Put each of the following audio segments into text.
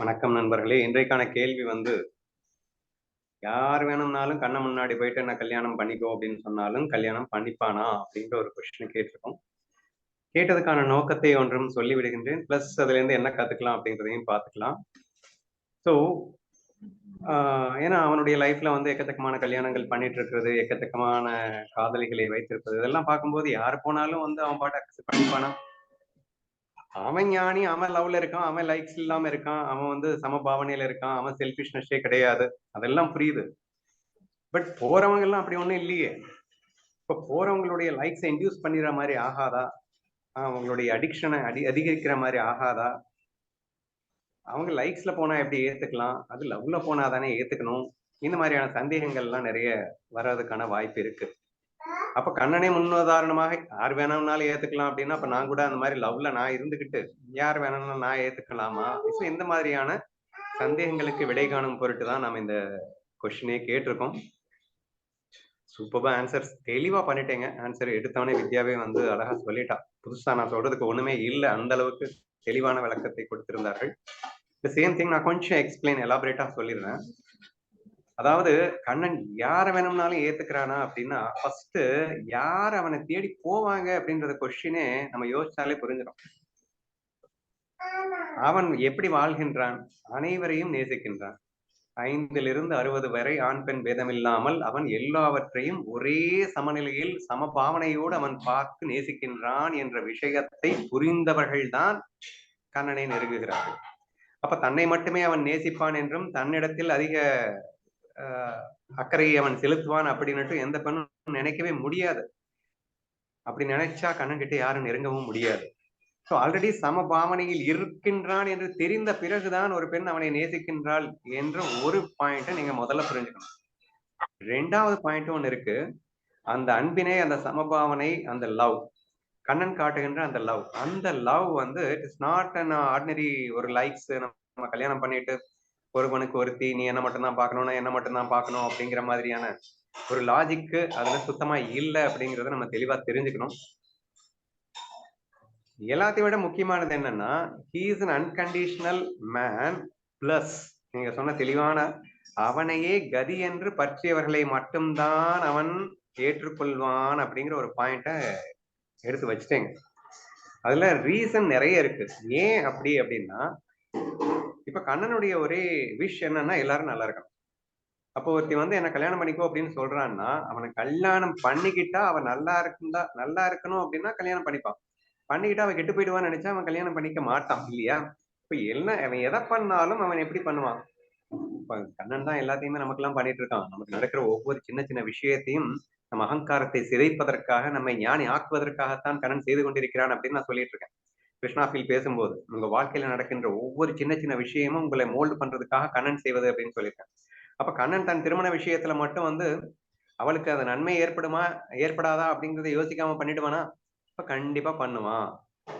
வணக்கம் நண்பர்களே. இன்றைக்கான கேள்வி வந்து யார் வேணும்னாலும் கண்ண முன்னாடி போயிட்டு என்ன கல்யாணம் பண்ணிக்கோ அப்படின்னு சொன்னாலும் கல்யாணம் பண்ணிப்பானா அப்படின்ற ஒரு கொஸ்டின் கேட்டிருக்கோம். கேட்டதுக்கான நோக்கத்தை ஒன்றும் சொல்லிவிடுகின்றேன். பிளஸ் அதுல இருந்து என்ன கத்துக்கலாம் அப்படின்றதையும் பார்த்துக்கலாம். ஸோ ஏன்னா அவனுடைய லைஃப்ல வந்து எக்கத்தக்கமான கல்யாணங்கள் பண்ணிட்டு இருக்கிறது எக்கத்தக்கமான காதலிகளை வைத்திருப்பது இதெல்லாம் பார்க்கும்போது யார் போனாலும் வந்து அவன் பாட்டு அக்செப்ட் பண்ணிப்பானா? அவன் ஞானி அவன் லவ்ல இருக்கான் அவன் லைக்ஸ் இல்லாம இருக்கான் அவன் வந்து சம பாவனையில இருக்கான் அவன் செல்ஃபிஷ்னஸே கிடையாது. அதெல்லாம் புரியுது. பட் போறவங்க எல்லாம் அப்படி ஒண்ணும் இல்லையே. இப்ப போறவங்களுடைய லைக்ஸை இன்டியூஸ் பண்ணிடுற மாதிரி ஆகாதா? அவங்களுடைய அடிக்ஷனை அடி அதிகரிக்கிற மாதிரி ஆகாதா? அவங்க லைக்ஸ்ல போனா எப்படி ஏத்துக்கலாம்? அது லவ்ல போனா தானே ஏத்துக்கணும்? இந்த மாதிரியான சந்தேகங்கள்லாம் நிறைய வர்றதுக்கான வாய்ப்பு இருக்கு. அப்ப கண்ணனே முன்னுதாரணமாக யார் வேணும்னாலும் ஏத்துக்கலாம் அப்படின்னா அப்ப நான் கூட அந்த மாதிரி லவ்ல நான் இருந்துகிட்டு யார் வேணும்னாலும் நான் ஏத்துக்கலாமா? ஸோ இந்த மாதிரியான சந்தேகங்களுக்கு விடை காணும் பொருட்டு தான் நம்ம இந்த கொஸ்டினே கேட்டிருக்கோம். சூப்பர்பா ஆன்சர் தெளிவா பண்ணிட்டேங்க. ஆன்சர் எடுத்தவனே வித்யாவே வந்து அழகா சொல்லிட்டா. புதுசா நான் சொல்றதுக்கு ஒண்ணுமே இல்லை. அந்த அளவுக்கு தெளிவான விளக்கத்தை கொடுத்திருந்தார்கள். இந்த சேம் திங் நான் கொஞ்சம் எக்ஸ்பிளைன் எலாபரேட்டா சொல்லிடுறேன். அதாவது கண்ணன் யார வேணும்னாலும் ஏத்துக்கிறானா அப்படின்னா ஃபர்ஸ்ட் யார் அவனை தேடி போவாங்க அப்படின்றத கொஸ்டினே நம்ம யோசிச்சாலே புரிஞ்சிடும். அவன் எப்படி வாழ்கின்றான்? அனைவரையும் நேசிக்கின்றான். ஐந்திலிருந்து அறுபது வரை ஆண் பெண் பேதமில்லாமல் அவன் எல்லாவற்றையும் ஒரே சமநிலையில் சம பாவனையோடு அவன் பார்த்து நேசிக்கின்றான் என்ற விஷயத்தை புரிந்தவர்கள்தான் கண்ணனை நெருங்குகிறார்கள். அப்ப தன்னை மட்டுமே அவன் நேசிப்பான் என்றும் தன்னிடத்தில் அதிக அக்கறையை அவன் செலுத்துவான் அப்படின்னுட்டு எந்த பெண்ணும் நினைக்கவே முடியாது. அப்படி நினைச்சா கண்ணன் கிட்ட யாரும் நெருங்கவும் முடியாது. ஸோ ஆல்ரெடி சம பாவனையில் இருக்கின்றான் என்று தெரிந்த பிறகுதான் ஒரு பெண் அவனை நேசிக்கின்றாள் என்ற ஒரு பாயிண்ட்டை நீங்க முதல்ல புரிஞ்சுக்கணும். ரெண்டாவது பாயிண்ட் ஒன்று இருக்கு. அந்த அன்பினை அந்த சமபாவனை அந்த லவ் கண்ணன் காட்டுகின்ற அந்த லவ் அந்த லவ் வந்து இட்ஸ் நாட் அன் ஆர்டினரி ஒரு லைக்ஸ் நம்ம கல்யாணம் பண்ணிட்டு ஒருவனுக்கு ஒருத்தி நீ என்ன மட்டும்தான் பார்க்கணும்னா என்ன மட்டும்தான் பார்க்கணும் அப்படிங்கிற மாதிரியான ஒரு லாஜிக்கு அதுல சுத்தமா இல்லை அப்படிங்கிறத நம்ம தெளிவா தெரிஞ்சுக்கணும். எல்லாத்தையும் விட முக்கியமானது என்னன்னா he is an unconditional man plus நீங்க சொன்ன தெளிவான அவனையே கதி என்று பற்றியவர்களை மட்டும்தான் அவன் ஏற்றுக்கொள்வான் அப்படிங்கிற ஒரு பாயிண்ட எடுத்து வச்சுட்டேங்க. அதுல ரீசன் நிறைய இருக்கு. ஏன் அப்படி அப்படின்னா இப்ப கண்ணனுடைய ஒரே விஷ் என்னன்னா எல்லாரும் நல்லா இருக்கணும். அப்போ ஒருத்தி வந்து என்ன கல்யாணம் பண்ணிக்கோ அப்படின்னு சொல்றான்னா அவனை கல்யாணம் பண்ணிக்கிட்டா அவன் நல்லா இருக்குந்தா நல்லா இருக்கணும் அப்படின்னா கல்யாணம் பண்ணிப்பான். பண்ணிக்கிட்டா அவன் கெட்டு போயிடுவான்னு நினைச்சா அவன் கல்யாணம் பண்ணிக்க மாட்டான் இல்லையா? இப்ப என்ன அவன் எதை பண்ணாலும் அவன் எப்படி பண்ணுவான்? இப்ப கண்ணன் தான் எல்லாத்தையுமே நமக்கு எல்லாம் பண்ணிட்டு இருக்கான். நமக்கு நடக்கிற ஒவ்வொரு சின்ன சின்ன விஷயத்தையும் நம்ம அகங்காரத்தை சிதைப்பதற்காக நம்மை ஞானி ஆக்குவதற்காகத்தான் கண்ணன் செய்து கொண்டிருக்கிறான் அப்படின்னு நான் சொல்லிட்டு இருக்கேன். கிருஷ்ணாஃபில் பேசும்போது உங்க வாழ்க்கையில நடக்கின்ற ஒவ்வொரு சின்ன சின்ன விஷயமும் உங்களை மோல்டு பண்றதுக்காக கண்ணன் செய்வது அப்படின்னு சொல்லியிருக்கேன் அப்ப கண்ணன் தன் திருமண விஷயத்துல மட்டும் வந்து அவளுக்கு அது நன்மை ஏற்படுமா ஏற்படாதா? அப்படிங்கறத யோசிக்காம பண்ணிடுவானா? அப்ப கண்டிப்பா பண்ணுவான்.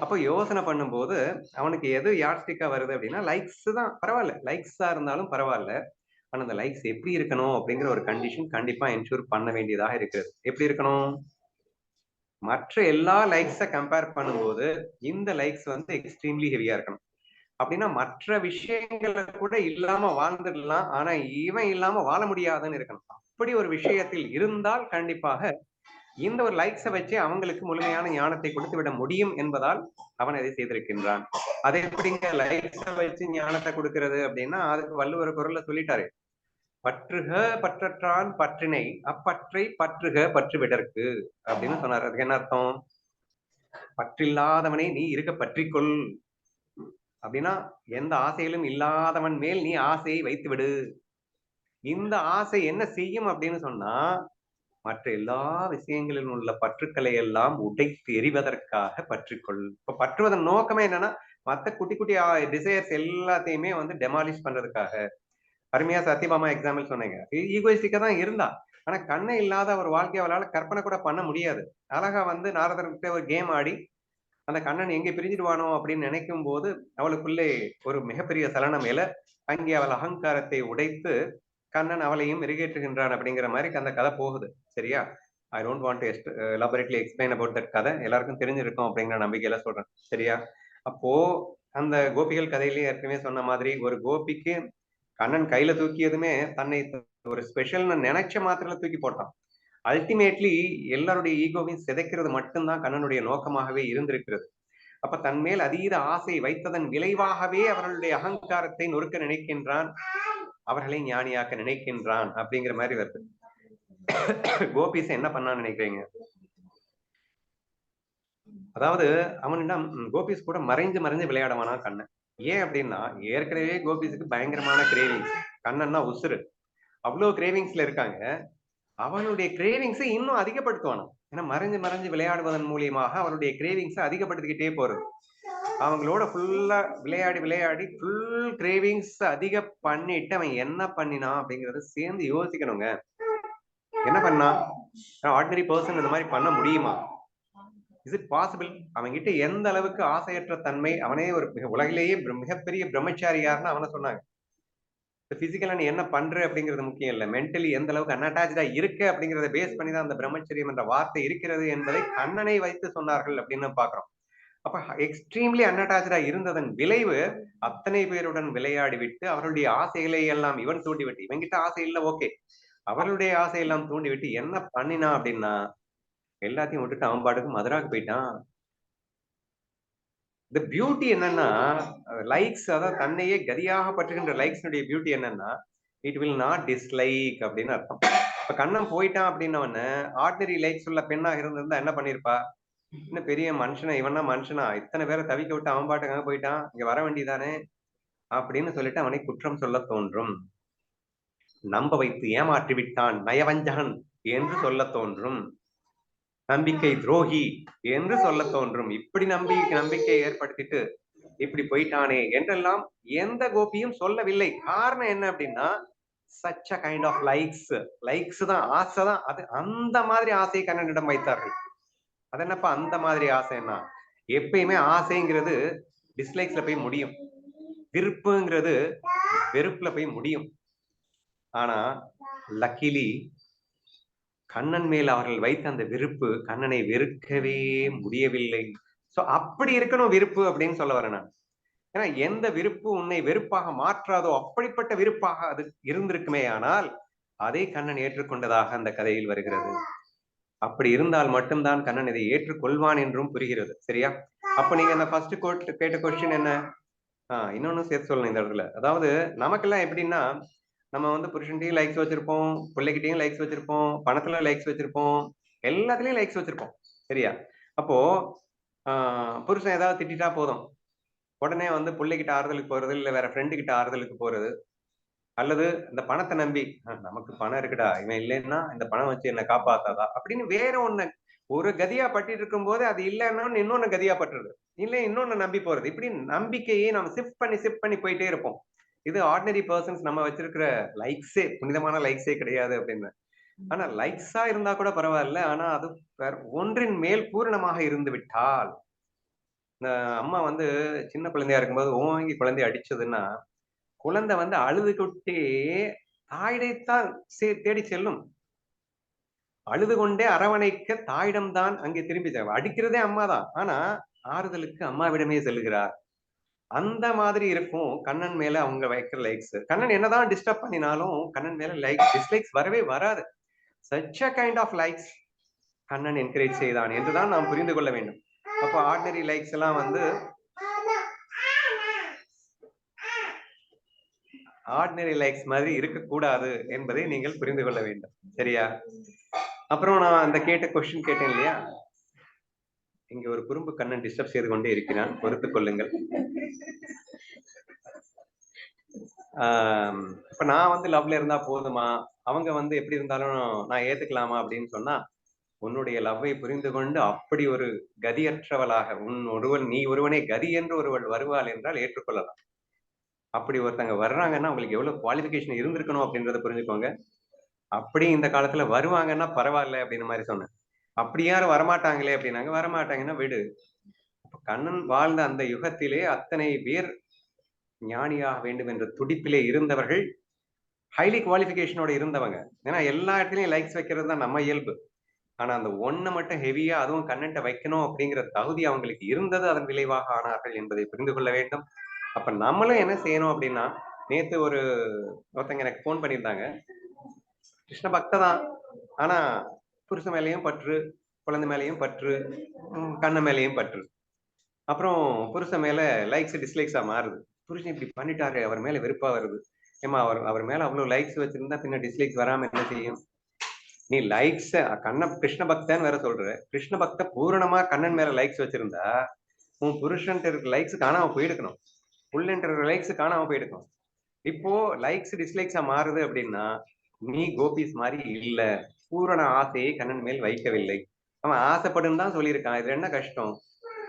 அப்போ யோசனை பண்ணும்போது அவனுக்கு எது யார்ஸ்டிக்கா வருது அப்படின்னா லைக்ஸ் தான். பரவாயில்ல. லைக்ஸா இருந்தாலும் பரவாயில்ல. ஆனா அந்த லைக்ஸ் எப்படி இருக்கணும்? அப்படிங்கிற ஒரு கண்டிஷன் கண்டிப்பா என்ஷூர் பண்ண வேண்டியதாக இருக்கிறது. எப்படி இருக்கணும்? மற்ற எல்லா லைக்ஸை கம்பேர் பண்ணும்போது இந்த லைக்ஸ் வந்து எக்ஸ்ட்ரீம்லி ஹெவியா இருக்கணும். அப்படின்னா மற்ற விஷயங்களை கூட இல்லாம வாழ்ந்துடலாம். ஆனா இவன் இல்லாம வாழ முடியாதுன்னு இருக்கணும். அப்படி ஒரு விஷயத்தில் இருந்தால் கண்டிப்பாக இந்த ஒரு லைக்ஸை வச்சு அவங்களுக்கு முழுமையான ஞானத்தை கொடுத்து விட முடியும் என்பதால் அவன் அதை செய்திருக்கின்றான். அதை எப்படிங்க லைக்ஸை வச்சு ஞானத்தை கொடுக்கிறது அப்படின்னா அதுக்கு வள்ளுவர் குரல்ல சொல்லிட்டாரு. பற்றுக பற்றற்றான் பற்றினை அப்பற்றை பற்றுக பற்றுவிடற்கு அப்படின்னு சொன்னார். அதுக்கு என்ன அர்த்தம்? பற்றில்லாதவனை நீ இருக்க பற்றிக்கொள். அப்படின்னா எந்த ஆசையிலும் இல்லாதவன் மேல் நீ ஆசையை வைத்து விடு இந்த ஆசை என்ன செய்யும் அப்படின்னு சொன்னா மற்ற எல்லா விஷயங்களிலும் உள்ள பற்றுக்களை எல்லாம் உடைத்து எறிவதற்காக பற்றிக்கொள். இப்ப பற்றுவதன் நோக்கமே என்னன்னா மத்த குட்டி குட்டி டிசையர்ஸ் எல்லாத்தையுமே வந்து டெமாலிஷ் பண்றதுக்காக. அருமையா சத்யபாமா எக்ஸாம்பிள் சொன்னீங்க. E, ஈகோயிஸ்டிக்கா தான் இருந்தா. ஆனா கண்ணை இல்லாத ஒரு வாழ்க்கையை அவளால் கற்பனை கூட பண்ண முடியாது. அழகா வந்து நாரதர்கிட்ட ஒரு கேம் ஆடி அந்த கண்ணன் எங்க பிரிஞ்சிடுவானோ அப்படின்னு நினைக்கும் போது அவளுக்குள்ளே ஒரு மிகப்பெரிய சலனம் மேல அங்கே அவள் அகங்காரத்தை உடைத்து கண்ணன் அவளையும் மெருகேற்றுகின்றான் அப்படிங்கிற மாதிரி அந்த கதை போகுது. சரியா? I don't want elaborately explain about that கதை. எல்லாருக்கும் தெரிஞ்சிருக்கும் அப்படிங்கிற நம்பிக்கையில சொல்றேன். சரியா? அப்போ அந்த கோபிகள் கதையிலேயே ஏற்கனவே சொன்ன மாதிரி ஒரு கோபிக்கு கண்ணன் கையில தூக்கியதுமே தன்னை ஒரு ஸ்பெஷல்னு நினைச்ச மாத்திரல தூக்கி போட்டான். அல்டிமேட்லி எல்லாருடைய ஈகோவையும் சிதைக்கிறது மட்டும்தான் கண்ணனுடைய நோக்கமாகவே இருந்திருக்கிறது. அப்ப தன் மேல் அதீத ஆசை வைத்ததன் விளைவாகவே அவர்களுடைய அகங்காரத்தை நொறுக்க நினைக்கின்றான். அவர்களை ஞானியாக்க நினைக்கின்றான் அப்படிங்கிற மாதிரி வருது. கோபிஸ் என்ன பண்ணான்னு நினைக்கிறீங்க? அதாவது அவனிடம் கோபிஸ் கூட மறைஞ்சு மறைஞ்சு விளையாடவானா கண்ணன்? ஏன் அப்படின்னா ஏற்கனவே கோபிஸுக்கு பயங்கரமான கிரேவிங்ஸ் கண்ணன்னா உசுறு. அவ்வளோ கிரேவிங்ஸ்ல இருக்காங்க. அவனுடைய கிரேவிங்ஸை இன்னும் அதிகப்படுத்துவானா ஏன்னா மறைஞ்சு மறைஞ்சு விளையாடுவதன் மூலியமாக அவனுடைய கிரேவிங்ஸை அதிகப்படுத்திக்கிட்டே போறது. அவங்களோட ஃபுல்லா விளையாடி விளையாடி ஃபுல் கிரேவிங்ஸ் அதிக பண்ணிட்டு அவன் என்ன பண்ணினான் அப்படிங்கறத சேர்ந்து யோசிக்கணுங்க. என்ன பண்ணா ஆர்டினரி பர்சன் இந்த மாதிரி பண்ண முடியுமா? இஸ் இட் பாசிபிள் அவன்கிட்ட எந்த அளவுக்கு ஆசையற்ற தன்மை? அவனே ஒரு மிக உலகிலேயே மிகப்பெரிய பிரம்மச்சாரியார்னு அவனை சொன்னாங்க. பிசிக்கலா நீ என்ன பண்ற அப்படிங்கிறது முக்கியம் இல்லை. மென்டலி எந்த அளவுக்கு அன்அட்டாச்சா இருக்கு அப்படிங்கிறத பேஸ் பண்ணி தான் அந்த பிரம்மச்சரியம் என்ற வார்த்தை இருக்கிறது என்பதை கண்ணனை வைத்து சொன்னார்கள் அப்படின்னு பாக்குறோம் அப்ப எக்ஸ்ட்ரீம்லி அன்அட்டாச்சா இருந்ததன் விளைவு அத்தனை பேருடன் விளையாடி விட்டு அவருடைய ஆசைகளை எல்லாம் இவன் தூண்டி விட்டு இவன்கிட்ட ஆசை இல்லை ஓகே அவர்களுடைய ஆசையெல்லாம் தூண்டி விட்டு என்ன பண்ணினா அப்படின்னா எல்லாத்தையும் விட்டுட்டு அவன் பாட்டுக்கு மதுராக்கு போயிட்டான். இந்த பியூட்டி என்னன்னா லைக்ஸ் அதாவது தன்னையே கதியாக பற்றுகின்ற லைக்ஸ்னுடைய பியூட்டி என்னன்னா இட் வில் நாட் டிஸ்லைக் அப்படின்னு அர்த்தம். இப்ப கண்ணன் போயிட்டான் அப்படின்னவன ஆர்டினரி லைக்ஸ் உள்ள பெண்ணாக இருந்திருந்தா என்ன பண்ணிருப்பா? இன்னும் பெரிய மனுஷனா இவனா மனுஷனா இத்தனை பேரை தவிக்க விட்டு அவன் பாட்டுக்காக போயிட்டான். இங்க வர வேண்டியதானே அப்படின்னு சொல்லிட்டு அவனை குற்றம் சொல்ல தோன்றும். நம்ப வைத்து ஏமாற்றி விட்டான் நயவஞ்சகன் என்று சொல்ல தோன்றும். நம்பிக்கை துரோகி என்று சொல்ல தோன்றும். இப்படி நம்பி நம்பிக்கை ஏற்படுத்திட்டு இப்படி போயிட்டானே என்றெல்லாம் எந்த கோபியும் சொல்லவில்லை. காரணம் என்ன அப்படின்னா such a kind of likes likes தான் ஆசை தான். அது அந்த மாதிரி ஆசையை கண்ணனிடம் வைத்தார்கள். அது என்னப்பா அந்த மாதிரி ஆசைன்னா? எப்பயுமே ஆசைங்கிறது டிஸ்லைக்ஸ்ல போய் முடியும். விருப்புங்கிறது வெறுப்புல போய் முடியும். ஆனா லக்கிலி கண்ணன் மேல் அவர்கள் வைத்த அந்த விருப்பு கண்ணனை வெறுக்கவே முடியவில்லை. சோ அப்படி இருக்கணும் விருப்பு அப்படின்னு சொல்ல வரேன் நான். ஏன்னா எந்த விருப்பு உன்னை வெறுப்பாக மாற்றாதோ அப்படிப்பட்ட விருப்பாக அது இருந்திருக்குமே ஆனால் அதை கண்ணன் ஏற்றுக்கொண்டதாக அந்த கதையில் வருகிறது. அப்படி இருந்தால் மட்டும்தான் கண்ணன் இதை ஏற்றுக்கொள்வான் என்றும் புரிகிறது. சரியா? அப்ப நீங்க அந்த ஃபர்ஸ்ட் கேட்ட கொஸ்டின் என்ன? ஆஹ் இன்னொன்னு சேர்த்து சொல்லணும் இந்த இடத்துல. அதாவது நமக்கெல்லாம் எப்படின்னா நம்ம வந்து புருஷன்டையும் லைக்ஸ் வச்சிருப்போம் பிள்ளைகிட்டையும் லைக்ஸ் வச்சிருப்போம் பணத்துல லைக்ஸ் வச்சிருப்போம் எல்லாத்துலயும் லைக்ஸ் வச்சிருப்போம். சரியா? அப்போ ஆஹ் புருஷன் ஏதாவது திட்டிட்டா போதும். உடனே வந்து பிள்ளைகிட்ட ஆறுதலுக்கு போறது இல்ல வேற ஃப்ரெண்டு கிட்ட ஆறுதலுக்கு போறது அல்லது இந்த பணத்தை நம்பி நமக்கு பணம் இருக்குடா இவன் இல்லைன்னா இந்த பணம் வச்சு என்ன காப்பாத்தாதா? அப்படின்னு வேற ஒண்ணு. ஒரு கதியா பட்டிட்டு இருக்கும் போது அது இல்லைன்னா இன்னொன்னு கதியா பட்டுறது இல்ல இன்னொன்னு நம்பி போறது. இப்படி நம்பிக்கையை நம்ம ஷிஃப்ட் பண்ணி ஷிஃப்ட் பண்ணி போயிட்டே இருப்போம். இது ஆர்டினரி பர்சன்ஸ் நம்ம வச்சிருக்கிற லைக்ஸே புனிதமான லைக்ஸே கிடையாது அப்படின்னு. ஆனா லைக்ஸா இருந்தா கூட பரவாயில்ல. ஆனா அது ஒன்றின் மேல் பூரணமாக இருந்து விட்டால் இந்த அம்மா வந்து சின்ன குழந்தையா இருக்கும்போது ஓங்கி குழந்தை அடிச்சதுன்னா குழந்தை வந்து அழுது கொட்டே தாயிடைத்தான் தேடி செல்லும். அழுது கொண்டே அரவணைக்க தாயிடம்தான் அங்கே திரும்பி அடிக்கிறதே அம்மா தான் ஆனா ஆறுதலுக்கு அம்மாவிடமே செல்கிறார் அந்த மாதிரி இருக்கும். கண்ணன் மேல அவங்க வைக்கிற லைக்ஸ் கண்ணன் என்னதான் டிஸ்டர்ப் பண்ணினாலும் கண்ணன் மேல லைக் டிஸ்லைக்ஸ் வரவே வராது. Such a kind of likes Kannan encourage செய்தான் என்றுதான் நாம் புரிந்து கொள்ள வேண்டும். அப்போ ஆர்டினரி லைக்ஸ் எல்லாம் வந்து ஆர்டினரி லைக்ஸ் மாதிரி இருக்கக்கூடாது என்பதை நீங்கள் புரிந்து கொள்ள வேண்டும். சரியா? அப்புறம் நான் அந்த கேட்ட கொஸ்டின் கேட்டேன் இல்லையா? இங்க ஒரு குறும்பு கண்ணன் டிஸ்டர்ப் செய்து கொண்டே இருக்கிறான். பொறுத்துக் கொள்ளுங்கள். இப்ப நான் வந்து லவ்ல இருந்தா போதுமா? அவங்க வந்து எப்படி இருந்தாலும் நான் ஏத்துக்கலாமா அப்படின்னு சொன்னா உன்னுடைய லவ்வை புரிந்து கொண்டு அப்படி ஒரு கதியற்றவளாக உன் ஒருவன் நீ ஒருவனே கதி என்று ஒருவள் வருவாள் என்றால் ஏற்றுக்கொள்ளலாம். அப்படி ஒருத்தங்க வர்றாங்கன்னா உங்களுக்கு எவ்வளவு குவாலிபிகேஷன் இருந்திருக்கணும் அப்படின்றத புரிஞ்சுக்கோங்க. அப்படி இந்த காலத்துல வருவாங்கன்னா பரவாயில்ல அப்படின்னு மாதிரி சொன்னேன். அப்படி யாரும் வரமாட்டாங்களே அப்படின்னாங்க. வரமாட்டாங்கன்னா விடு. கண்ணன் வாழ்ந்த அந்த யுகத்திலே அத்தனை பேர் ஞானியாக வேண்டும் என்ற துடிப்பிலே இருந்தவர்கள் ஹைலி குவாலிபிகேஷனோட இருந்தவங்க. ஏன்னா எல்லா இடத்துலயும் லைக்ஸ் வைக்கிறது தான் நம்ம இயல்பு. ஆனா அந்த ஒண்ணை மட்டும் ஹெவியா அதுவும் கண்ணன்ட்ட வைக்கணும் அப்படிங்கிற தகுதி அவங்களுக்கு இருந்தது அதன் விளைவாக ஆனார்கள் என்பதை புரிந்து கொள்ள வேண்டும். அப்ப நம்மளும் என்ன செய்யணும் அப்படின்னா நேத்து ஒரு ஒருத்தங்க எனக்கு ஃபோன் பண்ணியிருந்தாங்க. கிருஷ்ண பக்த தான். ஆனா புருஷன் மேலேயும் பற்று குழந்தை மேலேயும் பற்று கண்ணை மேலையும் மேலேயும் பற்று. அப்புறம் புருஷன் மேல லைக்ஸ் டிஸ்லைக்ஸா மாறுது. புருஷன் இப்படி பண்ணிட்டாரு அவர் மேல வெறுப்பா வருது. ஏமா அவர் அவர் மேல அவ்வளவு லைக்ஸ் வச்சிருந்தா பின்ன டிஸ்லைக்ஸ் வராம என்ன செய்யும்? நீ லைக்ஸ் கண்ண கிருஷ்ண பக்தன்னு வேற சொல்ற. கிருஷ்ண பக்த பூரணமா கண்ணன் மேல லைக்ஸ் வச்சிருந்தா உன் புருஷன்ட்டு இருக்க லைக்ஸ் காணாம போயிருக்கணும் புள்ளன்ட்டு இருக்கிற லைக்ஸ் காணாம போயிருக்கணும் இப்போ லைக்ஸ் டிஸ்லைக்ஸா மாறுது அப்படின்னா நீ கோபிஸ் மாதிரி இல்ல. பூரண ஆசையை கண்ணன் மேல் வைக்கவில்லை. அவன் ஆசைப்படும் தான் சொல்லியிருக்கான். இது என்ன கஷ்டம்?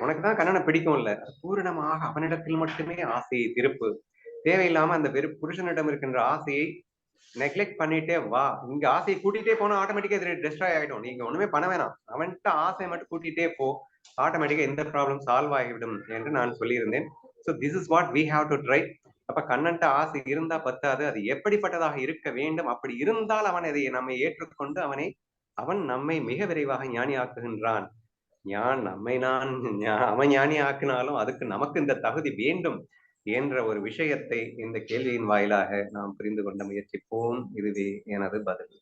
உனக்கு தான் கண்ணனை பிடிக்கும்ல. பூரணமாக அவனிடத்தில் மட்டுமே ஆசையை திருப்பு. தேவையில்லாம அந்த வெறு புருஷனிடம் இருக்கின்ற ஆசையை நெக்லெக்ட் பண்ணிட்டே வா. இங்க ஆசையை கூட்டிட்டே போனா ஆட்டோமேட்டிக்கா இது டெஸ்ட்ராய் ஆகிடும் நீங்க ஒண்ணுமே பண்ண வேணாம். அவன்கிட்ட ஆசையை மட்டும் கூட்டிட்டே போ. ஆட்டோமேட்டிக்கா எந்த ப்ராப்ளம் சால்வ் ஆகிவிடும் என்று நான் சொல்லியிருந்தேன். So this is what we have to try அப்ப கண்ணன்ட்ட ஆசை இருந்தா பத்தாது. அது எப்படிப்பட்டதாக இருக்க வேண்டும்? அப்படி இருந்தால் அவன் அதை நம்மை ஏற்றுக்கொண்டு அவனை அவன் நம்மை மிக விரைவாக ஞானி ஆக்குகின்றான் ஞான் நம்மை நான் அவன் ஞானி ஆக்கினாலும் அதுக்கு நமக்கு இந்த தகுதி வேண்டும் என்ற ஒரு விஷயத்தை இந்த கேள்வியின் வாயிலாக நாம் புரிந்து கொண்ட முயற்சிப்போம். இதுவே எனது பதில்.